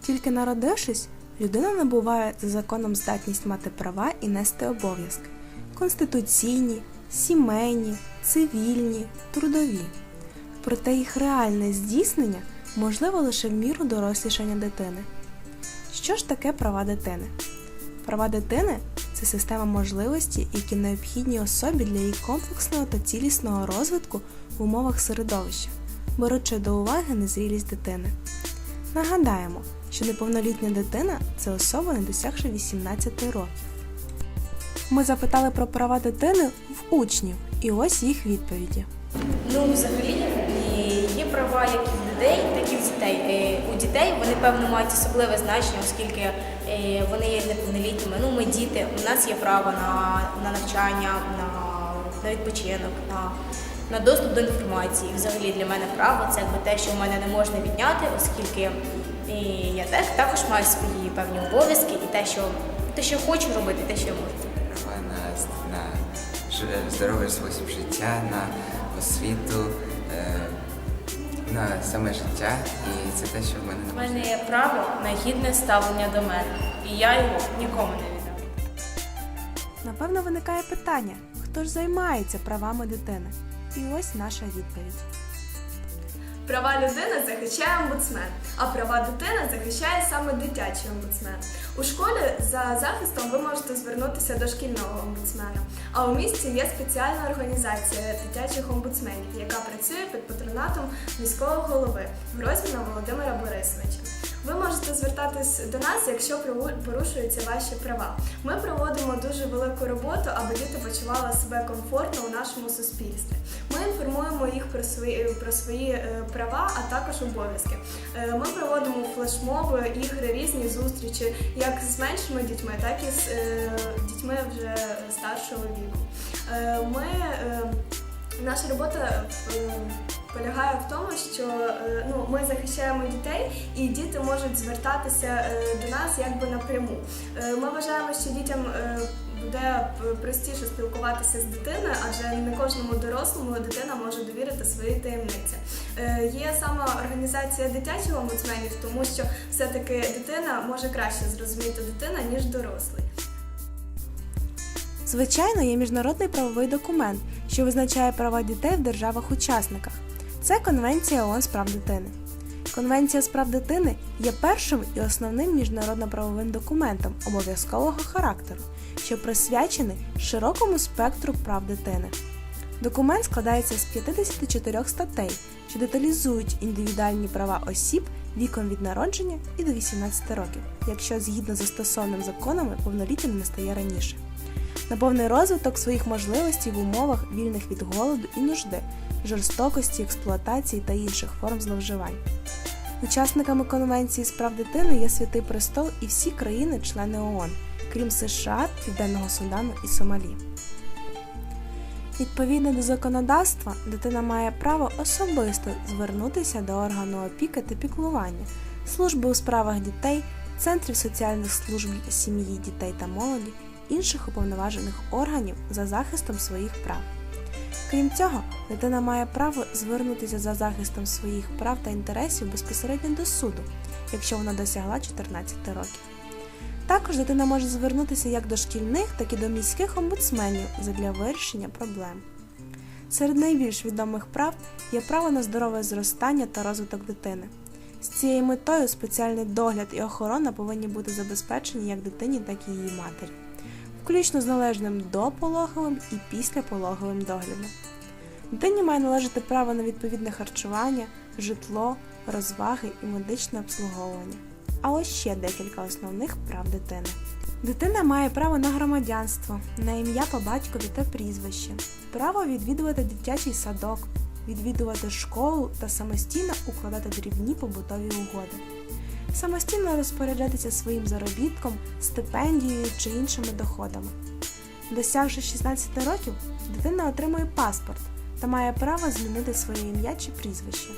Тільки народившись, людина набуває за законом здатність мати права і нести обов'язки конституційні, сімейні, цивільні, трудові. Проте їх реальне здійснення можливо лише в міру дорослішання дитини. Що ж таке права дитини? Права дитини це система можливостей, які необхідні особі для її комплексного та цілісного розвитку в умовах середовища, беручи до уваги незрілість дитини. Нагадаємо, що неповнолітня дитина це особа, не досягши 18 років. Ми запитали про права дитини в учнів, і ось їх відповіді. Ну, взагалі, є права як і в людей, так і в дітей. Е, У дітей вони, певно, мають особливе значення, оскільки е, вони є неповнолітніми. Ну, ми діти, у нас є право на, на навчання, на, на відпочинок, на, на доступ до інформації. І взагалі для мене право це якби те, що в мене не можна відняти, оскільки е, я так, також маю свої певні обов'язки і те, що, те, що хочу робити, те, що я можу. на, здоровий спосіб життя, на освіту, на саме життя. І це те, що в мене У мене є право на гідне ставлення до мене, і я його нікому не віддам. Напевно, виникає питання: хто ж займається правами дитини? І ось наша відповідь. Права людини захищає омбудсмен, а права дитини захищає саме дитячий омбудсмен. У школі за захистом ви можете звернутися до шкільного омбудсмена. А у місті є спеціальна організація дитячих омбудсменів, яка працює під патронатом міського голови Грозміна Володимира Борисовича. Ви можете звертатись до нас, якщо порушуються ваші права. Ми проводимо дуже велику роботу, аби діти почували себе комфортно у нашому суспільстві. Ми інформуємо їх про свої про свої е, права, а також обов'язки. Е, Ми проводимо флешмоби, ігри, різні зустрічі, як з меншими дітьми, так і з е, дітьми вже старшого віку. Ми Наша робота полягає в тому, що ну, ми захищаємо дітей, і діти можуть звертатися до нас якби напряму. Ми вважаємо, що дітям буде простіше спілкуватися з дитиною, адже не кожному дорослому дитина може довірити свої таємниці. Е, Є саме організація дитячих омбудсменів, тому що все-таки дитина може краще зрозуміти дитина, ніж дорослий. Звичайно, є міжнародний правовий документ, що визначає права дітей в державах-учасниках. Це Конвенція ООН з прав дитини. Конвенція з прав дитини є першим і основним міжнародно-правовим документом обов'язкового характеру, що присвячений широкому спектру прав дитини. Документ складається з 54 статей, що деталізують індивідуальні права осіб віком від народження і до 18 років, якщо згідно з застосованими законами повноліття не стає раніше на повний розвиток своїх можливостей в умовах вільних від голоду і нужди, жорстокості, експлуатації та інших форм зловживань. Учасниками Конвенції з прав дитини є Святий Престол і всі країни-члени ООН, крім США, Південного Судану і Сомалі. Відповідно до законодавства, дитина має право особисто звернутися до органу опіки та піклування, служби у справах дітей, центрів соціальних служб сім'ї, дітей та молоді, інших уповноважених органів за захистом своїх прав. Крім цього, дитина має право звернутися за захистом своїх прав та інтересів безпосередньо до суду, якщо вона досягла 14 років. Також дитина може звернутися як до шкільних, так і до міських омбудсменів задля вирішення проблем. Серед найбільш відомих прав є право на здорове зростання та розвиток дитини. З цією метою спеціальний догляд і охорона повинні бути забезпечені як дитині, так і її матері, включно з належним допологовим і післяпологовим доглядом. Дитині має належати право на відповідне харчування, житло, розваги і медичне обслуговування. А ось ще декілька основних прав дитини. Дитина має право на громадянство, на ім'я по батькові та прізвище, право відвідувати дитячий садок, відвідувати школу та самостійно укладати дрібні побутові угоди, самостійно розпоряджатися своїм заробітком, стипендією чи іншими доходами. Досягши 16 років, дитина отримує паспорт та має право змінити своє ім'я чи прізвище.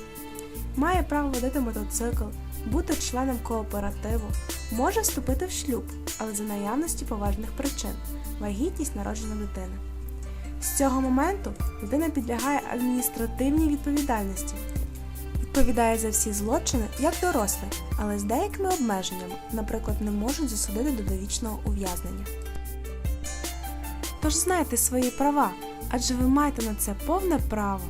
Має право водити мотоцикл, бути членом кооперативу, може вступити в шлюб, але за наявності поважних причин вагітність народження дитини. З цього моменту людина підлягає адміністративній відповідальності. Відповідає за всі злочини як дорослий, але з деякими обмеженнями, наприклад, не можуть засудити до довічного ув'язнення. Тож знайте свої права, адже ви маєте на це повне право.